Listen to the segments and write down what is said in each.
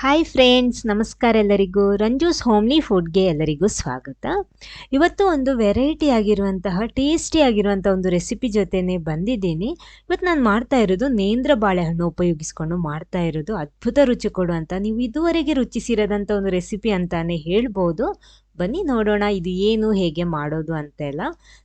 Hi friends ನಮಸ್ಕಾರ ಎಲ್ಲರಿಗೂ. ರಂಜೂಸ್ homely ಫುಡ್ಗೆ ಎಲ್ಲರಿಗೂ ಸ್ವಾಗತ. ಇವತ್ತು ಒಂದು ವೆರೈಟಿ ಆಗಿರುವಂತಹ ಟೇಸ್ಟಿ ಆಗಿರುವಂಥ ಒಂದು ರೆಸಿಪಿ ಜೊತೆನೆ ಬಂದಿದ್ದೀನಿ. ಇವತ್ತು ನಾನು ಮಾಡ್ತಾ ಇರೋದು ನೇಂದ್ರ ಬಾಳೆಹಣ್ಣು ಉಪಯೋಗಿಸ್ಕೊಂಡು ಮಾಡ್ತಾ ಇರೋದು. ಅದ್ಭುತ ರುಚಿ ಕೊಡುವಂಥ ನೀವು ಇದುವರೆಗೆ ರುಚಿಸಿರೋದಂಥ ಒಂದು ರೆಸಿಪಿ ಅಂತಾನೆ ಹೇಳ್ಬೋದು. ಬನ್ನಿ ನೋಡೋಣ ಇದು ಏನು, ಹೇಗೆ ಮಾಡೋದು ಅಂತೆಲ್ಲ.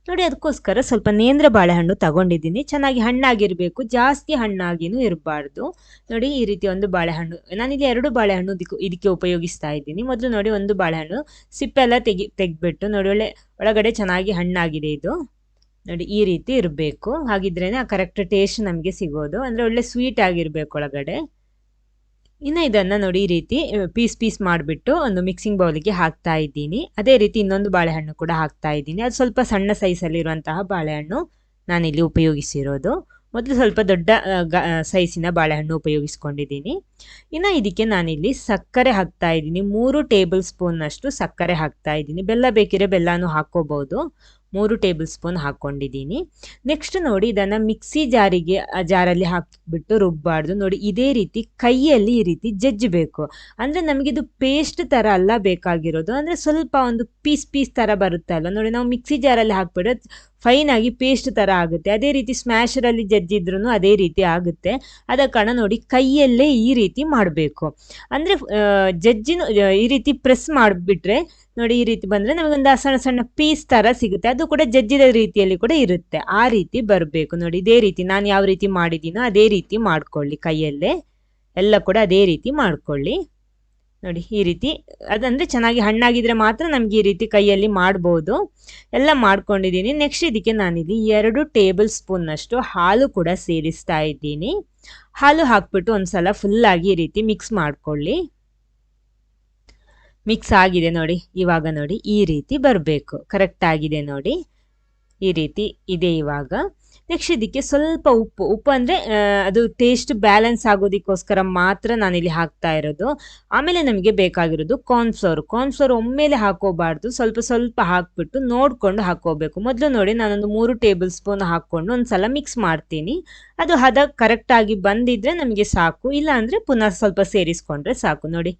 ನೋಡಿ, ಅದಕ್ಕೋಸ್ಕರ ಸ್ವಲ್ಪ ನೇಂದ್ರ ಬಾಳೆಹಣ್ಣು ತಗೊಂಡಿದ್ದೀನಿ. ಚೆನ್ನಾಗಿ ಹಣ್ಣಾಗಿರಬೇಕು, ಜಾಸ್ತಿ ಹಣ್ಣಾಗಿನೂ ಇರಬಾರ್ದು. ನೋಡಿ, ಈ ರೀತಿ ಒಂದು ಬಾಳೆಹಣ್ಣು, ನಾನಿಲ್ಲಿ ಎರಡು ಬಾಳೆಹಣ್ಣು ಇದಕ್ಕೆ ಇದಕ್ಕೆ ಉಪಯೋಗಿಸ್ತಾ ಇದ್ದೀನಿ. ಮೊದಲು ನೋಡಿ, ಒಂದು ಬಾಳೆಹಣ್ಣು ಸಿಪ್ಪೆಲ್ಲ ತೆಗಿ, ತೆಗೆದ್ಬಿಟ್ಟು ನೋಡಿ, ಒಳ್ಳೆ, ಒಳಗಡೆ ಚೆನ್ನಾಗಿ ಹಣ್ಣಾಗಿದೆ ಇದು. ನೋಡಿ, ಈ ರೀತಿ ಇರಬೇಕು. ಹಾಗಿದ್ರೇ ಕರೆಕ್ಟ್ ಟೇಸ್ಟ್ ನಮಗೆ ಸಿಗೋದು. ಅಂದರೆ ಒಳ್ಳೆ ಸ್ವೀಟ್ ಆಗಿರಬೇಕು ಒಳಗಡೆ. ಇನ್ನು ಇದನ್ನು ನೋಡಿ ಈ ರೀತಿ ಪೀಸ್ ಪೀಸ್ ಮಾಡಿಬಿಟ್ಟು ಒಂದು ಮಿಕ್ಸಿಂಗ್ ಬೌಲಿಗೆ ಹಾಕ್ತಾ ಇದ್ದೀನಿ. ಅದೇ ರೀತಿ ಇನ್ನೊಂದು ಬಾಳೆಹಣ್ಣು ಕೂಡ ಹಾಕ್ತಾ ಇದ್ದೀನಿ. ಅದು ಸ್ವಲ್ಪ ಸಣ್ಣ ಸೈಜಲ್ಲಿರುವಂತಹ ಬಾಳೆಹಣ್ಣು ನಾನಿಲ್ಲಿ ಉಪಯೋಗಿಸಿರೋದು. ಮೊದಲು ಸ್ವಲ್ಪ ದೊಡ್ಡ ಸೈಜಿನ ಬಾಳೆಹಣ್ಣು ಉಪಯೋಗಿಸ್ಕೊಂಡಿದ್ದೀನಿ. ಇನ್ನು ಇದಕ್ಕೆ ನಾನಿಲ್ಲಿ ಸಕ್ಕರೆ ಹಾಕ್ತಾ ಇದ್ದೀನಿ. ಮೂರು ಟೇಬಲ್ ಸ್ಪೂನ್ನಷ್ಟು ಸಕ್ಕರೆ ಹಾಕ್ತಾ ಇದ್ದೀನಿ. ಬೆಲ್ಲ ಬೇಕಿದ್ರೆ ಬೆಲ್ಲನೂ ಹಾಕ್ಕೋಬೋದು. ಮೂರು ಟೇಬಲ್ ಸ್ಪೂನ್ ಹಾಕ್ಕೊಂಡಿದ್ದೀನಿ. ನೆಕ್ಸ್ಟ್ ನೋಡಿ ಇದನ್ನು ಮಿಕ್ಸಿ ಜಾರಿಗೆ ಜಾರಲ್ಲಿ ಹಾಕಿಬಿಟ್ಟು ರುಬ್ಬಾರ್ದು. ನೋಡಿ ಇದೇ ರೀತಿ ಕೈಯಲ್ಲಿ ಈ ರೀತಿ ಜಜ್ಜಬೇಕು. ಅಂದರೆ ನಮಗಿದು ಪೇಸ್ಟ್ ಥರ ಅಲ್ಲ ಬೇಕಾಗಿರೋದು. ಅಂದರೆ ಸ್ವಲ್ಪ ಒಂದು ಪೀಸ್ ಪೀಸ್ ಥರ ಬರುತ್ತೆ ಅಲ್ಲ ನೋಡಿ ನಾವು ಮಿಕ್ಸಿ ಜಾರಲ್ಲಿ ಹಾಕ್ಬಿಟ್ರೆ ಫೈನ್ ಆಗಿ ಪೇಸ್ಟ್ ಥರ ಆಗುತ್ತೆ. ಅದೇ ರೀತಿ ಸ್ಮ್ಯಾಶರಲ್ಲಿ ಜಜ್ಜಿದ್ರೂ ಅದೇ ರೀತಿ ಆಗುತ್ತೆ. ಅದ ಕಾರಣ ನೋಡಿ ಕೈಯಲ್ಲೇ ಈ ರೀತಿ ಮಾಡಬೇಕು. ಅಂದರೆ ಜಜ್ಜಿನ, ಈ ರೀತಿ ಪ್ರೆಸ್ ಮಾಡಿಬಿಟ್ರೆ ನೋಡಿ ಈ ರೀತಿ ಬಂದರೆ ನಮಗೊಂದು ಸಣ್ಣ ಸಣ್ಣ ಪೀಸ್ ಥರ ಸಿಗುತ್ತೆ. ಅದು ಕೂಡ ಜಜ್ಜಿದ ರೀತಿಯಲ್ಲಿ ಕೂಡ ಇರುತ್ತೆ. ಆ ರೀತಿ ಬರಬೇಕು. ನೋಡಿ, ಇದೇ ರೀತಿ ನಾನು ಯಾವ ರೀತಿ ಮಾಡಿದ್ದೀನೋ ಅದೇ ರೀತಿ ಮಾಡ್ಕೊಳ್ಳಿ ಕೈಯಲ್ಲೇ. ಎಲ್ಲ ಕೂಡ ಅದೇ ರೀತಿ ಮಾಡ್ಕೊಳ್ಳಿ. ನೋಡಿ, ಈ ರೀತಿ. ಅದಂದರೆ ಚೆನ್ನಾಗಿ ಹಣ್ಣಾಗಿದ್ರೆ ಮಾತ್ರ ನಮಗೆ ಈ ರೀತಿ ಕೈಯಲ್ಲಿ ಮಾಡ್ಬೋದು. ಎಲ್ಲ ಮಾಡ್ಕೊಂಡಿದ್ದೀನಿ. ನೆಕ್ಸ್ಟ್ ಇದಕ್ಕೆ ನಾನಿಲ್ಲಿ ಎರಡು ಟೇಬಲ್ ಸ್ಪೂನ್ನಷ್ಟು ಹಾಲು ಕೂಡ ಸೇರಿಸ್ತಾ ಇದ್ದೀನಿ. ಹಾಲು ಹಾಕ್ಬಿಟ್ಟು ಒಂದ್ಸಲ ಫುಲ್ಲಾಗಿ ಈ ರೀತಿ ಮಿಕ್ಸ್ ಮಾಡ್ಕೊಳ್ಳಿ. ಮಿಕ್ಸ್ ಆಗಿದೆ ನೋಡಿ. ಇವಾಗ ನೋಡಿ, ಈ ರೀತಿ ಬರಬೇಕು. ಕರೆಕ್ಟ್ ಆಗಿದೆ ನೋಡಿ. ಈ ರೀತಿ ಇದೆ ಇವಾಗ. ನೆಕ್ಸ್ಟ್ ಇದಕ್ಕೆ ಸ್ವಲ್ಪ ಉಪ್ಪು. ಉಪ್ಪು ಅಂದರೆ ಅದು ಟೇಸ್ಟ್ ಬ್ಯಾಲೆನ್ಸ್ ಆಗೋದಕ್ಕೋಸ್ಕರ ಮಾತ್ರ ನಾನಿಲ್ಲಿ ಹಾಕ್ತಾ ಇರೋದು. ಆಮೇಲೆ ನಮಗೆ ಬೇಕಾಗಿರೋದು ಕಾರ್ನ್ಫ್ಲೋರ್ ಕಾರ್ನ್ಫ್ಲೋರ್ ಒಮ್ಮೆಲೆ ಹಾಕೋಬಾರ್ದು. ಸ್ವಲ್ಪ ಸ್ವಲ್ಪ ಹಾಕ್ಬಿಟ್ಟು ನೋಡಿಕೊಂಡು ಹಾಕೋಬೇಕು. ಮೊದಲು ನೋಡಿ, ನಾನೊಂದು ಮೂರು ಟೇಬಲ್ ಸ್ಪೂನ್ ಹಾಕ್ಕೊಂಡು ಒಂದು ಸಲ ಮಿಕ್ಸ್ ಮಾಡ್ತೀನಿ. ಅದು ಹದ ಕರೆಕ್ಟಾಗಿ ಬಂದಿದ್ರೆ ನಮಗೆ ಸಾಕು. ಇಲ್ಲ ಅಂದರೆ ಪುನಃ ಸ್ವಲ್ಪ ಸೇರಿಸ್ಕೊಂಡ್ರೆ ಸಾಕು. ನೋಡಿ.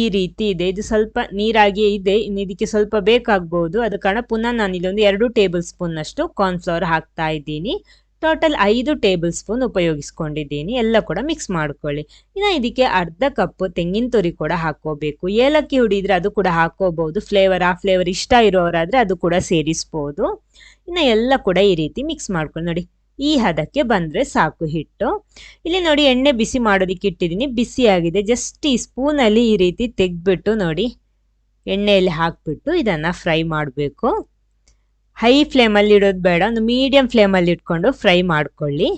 ಈ ರೀತಿ ಇದೆ. ಇದು ಸ್ವಲ್ಪ ನೀರಾಗಿಯೇ ಇದೆ. ಇನ್ನು ಇದಕ್ಕೆ ಸ್ವಲ್ಪ ಬೇಕಾಗ್ಬೋದು. ಅದ ಕಾರಣ ಪುನಃ ನಾನು ಇಲ್ಲೊಂದು ಎರಡು ಟೇಬಲ್ ಕಾರ್ನ್ ಕಾರ್ನ್ಫ್ಲವರ್ ಹಾಕ್ತಾ ಇದ್ದೀನಿ. ಟೋಟಲ್ ಐದು ಟೇಬಲ್ ಸ್ಪೂನ್ ಉಪಯೋಗಿಸ್ಕೊಂಡಿದ್ದೀನಿ. ಎಲ್ಲ ಕೂಡ ಮಿಕ್ಸ್ ಮಾಡ್ಕೊಳ್ಳಿ. ಇನ್ನು ಇದಕ್ಕೆ ಅರ್ಧ ಕಪ್ ತೆಂಗಿನ ತುರಿ ಕೂಡ ಹಾಕೋಬೇಕು ಏಲಕ್ಕಿ ಹುಡಿದ್ರೆ ಅದು ಕೂಡ ಹಾಕೋಬಹುದು ಫ್ಲೇವರ್ ಆ ಫ್ಲೇವರ್ ಇಷ್ಟ ಇರೋರಾದ್ರೆ ಅದು ಕೂಡ ಸೇರಿಸ್ಬೋದು. ಇನ್ನು ಎಲ್ಲ ಕೂಡ ಈ ರೀತಿ ಮಿಕ್ಸ್ ಮಾಡ್ಕೊಳ್ಳಿ. ನೋಡಿ. ಈ ಹದಕ್ಕೆ ಬಂದರೆ ಸಾಕು ಹಿಟ್ಟು. ಇಲ್ಲಿ ನೋಡಿ ಎಣ್ಣೆ ಬಿಸಿ ಮಾಡೋದಕ್ಕೆ ಇಟ್ಟಿದ್ದೀನಿ. ಬಿಸಿ ಆಗಿದೆ. ಜಸ್ಟ್ ಈ ಸ್ಪೂನಲ್ಲಿ ಈ ರೀತಿ ತೆಗೆದ್ಬಿಟ್ಟು ನೋಡಿ, ಎಣ್ಣೆಯಲ್ಲಿ ಹಾಕ್ಬಿಟ್ಟು ಇದನ್ನು ಫ್ರೈ ಮಾಡಬೇಕು. ಹೈ ಫ್ಲೇಮಲ್ಲಿ ಇಡೋದು ಬೇಡ. ಒಂದು ಮೀಡಿಯಂ ಫ್ಲೇಮಲ್ಲಿ ಇಟ್ಕೊಂಡು ಫ್ರೈ ಮಾಡ್ಕೊಳ್ಳಿ.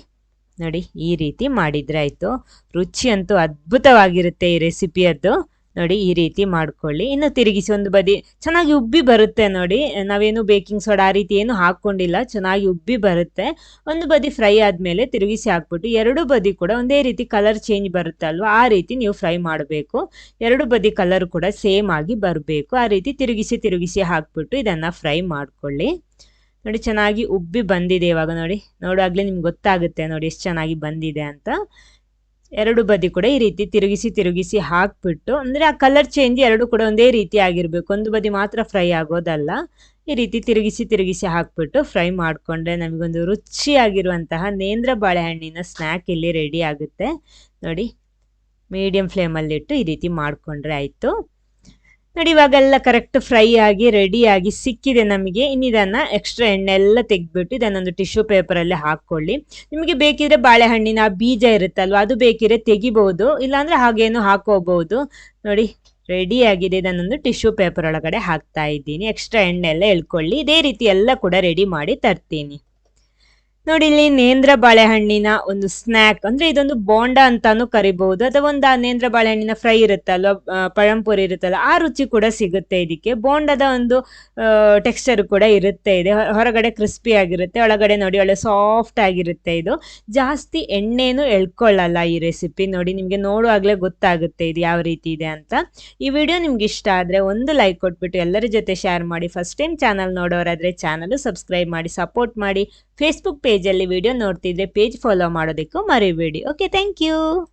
ನೋಡಿ, ಈ ರೀತಿ ಮಾಡಿದರೆ ಆಯಿತು. ರುಚಿ ಅಂತೂ ಅದ್ಭುತವಾಗಿರುತ್ತೆ ಈ ರೆಸಿಪಿಯದ್ದು. ನೋಡಿ ಈ ರೀತಿ ಮಾಡ್ಕೊಳ್ಳಿ. ಇನ್ನು ತಿರುಗಿಸಿ ಒಂದು ಬದಿ ಚೆನ್ನಾಗಿ ಉಬ್ಬಿ ಬರುತ್ತೆ ನೋಡಿ. ನಾವೇನು ಬೇಕಿಂಗ್ ಸೋಡಾ ಆ ರೀತಿ ಏನು ಹಾಕ್ಕೊಂಡಿಲ್ಲ. ಚೆನ್ನಾಗಿ ಉಬ್ಬಿ ಬರುತ್ತೆ. ಒಂದು ಬದಿ ಫ್ರೈ ಆದಮೇಲೆ ತಿರುಗಿಸಿ ಹಾಕ್ಬಿಟ್ಟು ಎರಡು ಬದಿ ಕೂಡ ಒಂದೇ ರೀತಿ ಕಲರ್ ಚೇಂಜ್ ಬರುತ್ತೆ ಅಲ್ವಾ? ಆ ರೀತಿ ನೀವು ಫ್ರೈ ಮಾಡಬೇಕು. ಎರಡು ಬದಿ ಕಲರ್ ಕೂಡ ಸೇಮ್ ಆಗಿ ಬರಬೇಕು. ಆ ರೀತಿ ತಿರುಗಿಸಿ ತಿರುಗಿಸಿ ಹಾಕ್ಬಿಟ್ಟು ಇದನ್ನು ಫ್ರೈ ಮಾಡ್ಕೊಳ್ಳಿ. ನೋಡಿ ಚೆನ್ನಾಗಿ ಉಬ್ಬಿ ಬಂದಿದೆ ಇವಾಗ ನೋಡಿ. ನೋಡುವಾಗಲೇ ನಿಮ್ಗೆ ಗೊತ್ತಾಗುತ್ತೆ ನೋಡಿ ಎಷ್ಟು ಚೆನ್ನಾಗಿ ಬಂದಿದೆ ಅಂತ. ಎರಡು ಬದಿ ಕೂಡ ಈ ರೀತಿ ತಿರುಗಿಸಿ ತಿರುಗಿಸಿ ಹಾಕ್ಬಿಟ್ಟು, ಅಂದರೆ ಆ ಕಲರ್ ಚೇಂಜ್ ಎರಡು ಕೂಡ ಒಂದೇ ರೀತಿ ಆಗಿರಬೇಕು. ಒಂದು ಬದಿ ಮಾತ್ರ ಫ್ರೈ ಆಗೋದಲ್ಲ. ಈ ರೀತಿ ತಿರುಗಿಸಿ ತಿರುಗಿಸಿ ಹಾಕ್ಬಿಟ್ಟು ಫ್ರೈ ಮಾಡಿಕೊಂಡ್ರೆ ನಮಗೊಂದು ರುಚಿಯಾಗಿರುವಂತಹ ನೇಂದ್ರ ಬಾಳೆಹಣ್ಣಿನ ಸ್ನ್ಯಾಕ್ ಇಲ್ಲಿ ರೆಡಿ ಆಗುತ್ತೆ. ನೋಡಿ ಮೀಡಿಯಂ ಫ್ಲೇಮಲ್ಲಿಟ್ಟು ಈ ರೀತಿ ಮಾಡಿಕೊಂಡ್ರೆ ಆಯಿತು. ನೋಡಿ, ಇವಾಗೆಲ್ಲ ಕರೆಕ್ಟ್ ಫ್ರೈ ಆಗಿ ರೆಡಿಯಾಗಿ ಸಿಕ್ಕಿದೆ ನಮಗೆ. ಇನ್ನಿದನ್ನು ಎಕ್ಸ್ಟ್ರಾ ಎಣ್ಣೆ ಎಲ್ಲ ತೆಗೆದ್ಬಿಟ್ಟು ಇದನ್ನೊಂದು ಟಿಶ್ಯೂ ಪೇಪರಲ್ಲಿ ಹಾಕ್ಕೊಳ್ಳಿ. ನಿಮಗೆ ಬೇಕಿದ್ರೆ ಬಾಳೆಹಣ್ಣಿನ ಬೀಜ ಇರುತ್ತಲ್ವ, ಅದು ಬೇಕಿದ್ರೆ ತೆಗಿಬಹುದು ಇಲ್ಲಾಂದರೆ ಹಾಗೇನು ಹಾಕೋಬಹುದು ನೋಡಿ ರೆಡಿ ಆಗಿದೆ ಇದನ್ನೊಂದು ಟಿಶ್ಯೂ ಪೇಪರ್ ಒಳಗಡೆ ಹಾಕ್ತಾ ಇದ್ದೀನಿ. ಎಕ್ಸ್ಟ್ರಾ ಎಣ್ಣೆ ಎಲ್ಲ ಎಳ್ಕೊಳ್ಳಿ. ಇದೇ ರೀತಿ ಎಲ್ಲ ಕೂಡ ರೆಡಿ ಮಾಡಿ ತರ್ತೀನಿ. ನೋಡಿ, ಇಲ್ಲಿ ನೇಂದ್ರ ಬಾಳೆಹಣ್ಣಿನ ಒಂದು ಸ್ನ್ಯಾಕ್ ಅಂದ್ರೆ ಇದೊಂದು ಬೋಂಡ ಅಂತಾನು ಕರಿಬಹುದು. ಅಥವಾ ಒಂದು ನೇಂದ್ರ ಬಾಳೆಹಣ್ಣಿನ ಫ್ರೈ ಇರುತ್ತಲ್ವ ಪಳಂಪುರಿ ಇರುತ್ತಲ್ಲ, ಆ ರುಚಿ ಕೂಡ ಸಿಗುತ್ತೆ ಇದಕ್ಕೆ. ಬೋಂಡದ ಒಂದು ಟೆಕ್ಸ್ಚರ್ ಕೂಡ ಇರುತ್ತೆ ಇದೆ. ಹೊರಗಡೆ ಕ್ರಿಸ್ಪಿ ಆಗಿರುತ್ತೆ, ಒಳಗಡೆ ನೋಡಿ, ಒಳ್ಳೆ ಸಾಫ್ಟ್ ಆಗಿರುತ್ತೆ ಇದು. ಜಾಸ್ತಿ ಎಣ್ಣೆನು ಎಳ್ಕೊಳ್ಳಲ್ಲ ಈ ರೆಸಿಪಿ ನೋಡಿ, ನಿಮಗೆ ನೋಡುವಾಗಲೇ ಗೊತ್ತಾಗುತ್ತೆ ಇದು ಯಾವ ರೀತಿ ಇದೆ ಅಂತ. ಈ ವಿಡಿಯೋ ನಿಮ್ಗೆ ಇಷ್ಟ ಆದ್ರೆ ಒಂದು ಲೈಕ್ ಕೊಟ್ಬಿಟ್ಟು ಎಲ್ಲರ ಜೊತೆ ಶೇರ್ ಮಾಡಿ. ಫಸ್ಟ್ ಟೈಮ್ ಚಾನಲ್ ನೋಡೋರಾದ್ರೆ ಚಾನಲ್ ಸಬ್ಸ್ಕ್ರೈಬ್ ಮಾಡಿ ಸಪೋರ್ಟ್ ಮಾಡಿ. ಫೇಸ್ಬುಕ್ ಪೇಜಲ್ಲಿ ವಿಡಿಯೋ ನೋಡ್ತಿದ್ರೆ ಪೇಜ್ ಫಾಲೋ ಮಾಡೋದಕ್ಕೂ ಮರಿಬೇಡಿ. Okay thank you